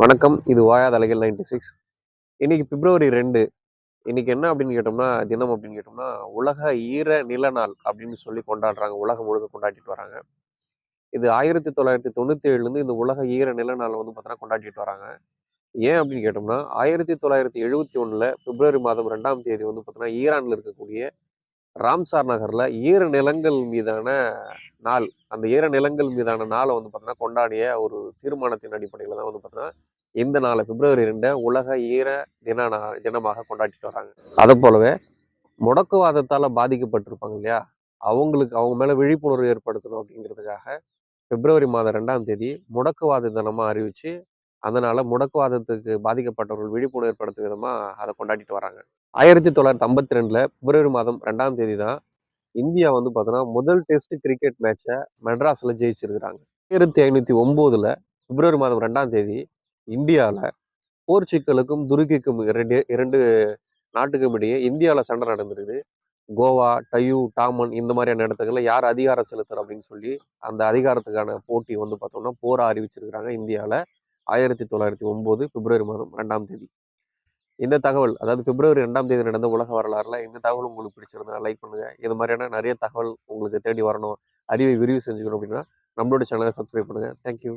வணக்கம் இது வாயா தலைகள் நைன்டி சிக்ஸ் இன்னைக்கு பிப்ரவரி ரெண்டு. இன்னைக்கு என்ன அப்படின்னு கேட்டோம்னா தினம் அப்படின்னு கேட்டோம்னா உலக ஈர நில நாள் அப்படின்னு சொல்லி கொண்டாடுறாங்க. உலகம் முழுக்க கொண்டாடிட்டு வராங்க. இது ஆயிரத்தி தொள்ளாயிரத்தி தொண்ணூத்தி ஏழுலேருந்து இந்த உலக ஈர நில நாள் வந்து பார்த்தோன்னா கொண்டாடிட்டு வராங்க. ஏன் அப்படின்னு கேட்டோம்னா ஆயிரத்தி தொள்ளாயிரத்தி எழுபத்தி ஒன்றில் பிப்ரவரி மாதம் ரெண்டாம் தேதி வந்து பார்த்தோன்னா ஈரானில் இருக்கக்கூடிய ராம்சார் நகரில் ஈர நிலங்கள் மீதான நாள் அந்த ஈர நிலங்கள் மீதான நாளை வந்து பார்த்தோன்னா கொண்டாடிய ஒரு தீர்மானத்தின் அடிப்படையில் தான் வந்து பார்த்தோன்னா இந்த நாளை பிப்ரவரி ரெண்டை உலக ஈர தின தினமாக கொண்டாடிட்டு வராங்க. அதை போலவே முடக்குவாதத்தால் பாதிக்கப்பட்டிருப்பாங்க இல்லையா? அவங்களுக்கு அவங்க மேலே விழிப்புணர்வு ஏற்படுத்தணும் அப்படிங்கிறதுக்காக பிப்ரவரி மாதம் ரெண்டாம் தேதி முடக்குவாத தினமாக அறிவித்து அதனால முடக்குவாதத்துக்கு பாதிக்கப்பட்டவர்கள் விழிப்புணர்வு ஏற்படுத்தும் விதமாக அதை கொண்டாடிட்டு வராங்க. ஆயிரத்தி தொள்ளாயிரத்தி ஐம்பத்தி ரெண்டில் பிப்ரவரி மாதம் ரெண்டாம் தேதி தான் இந்தியா வந்து பார்த்தோன்னா முதல் டெஸ்ட் கிரிக்கெட் மேட்சை மெட்ராஸில் ஜெயிச்சிருக்கிறாங்க. ஆயிரத்தி ஐநூற்றி ஒம்போதில் பிப்ரவரி மாதம் ரெண்டாம் தேதி இந்தியாவில் போர்ச்சுக்கலுக்கும் துருக்கிக்கும் இரண்டு இரண்டு நாட்டுக்கும் இடையே இந்தியாவில் சண்டை நடந்திருக்குது. கோவா டையூ டாமன் இந்த மாதிரியான இடத்துக்கள்ல யார் அதிகாரம் செலுத்துற அப்படின்னு சொல்லி அந்த அதிகாரத்துக்கான போட்டி வந்து பார்த்தோம்னா போரை அறிவிச்சிருக்கிறாங்க இந்தியாவில் ஆயிரத்தி தொள்ளாயிரத்தி ஒம்பது பிப்ரவரி மாதம் ரெண்டாம் தேதி. இந்த தகவல் அதாவது பிப்ரவரி ரெண்டாம் தேதி நடந்த உலக வரலாறுல இந்த தகவல் உங்களுக்கு பிடிச்சிருந்தா லைக் பண்ணுங்க. இது மாதிரியான நிறைய தகவல் உங்களுக்கு தேடி வரணும். அறிவை விரிவு செஞ்சுக்கணும் அப்படின்னா நம்மளோட சேனலை சப்ஸ்கிரைப் பண்ணுங்க. தேங்க்யூ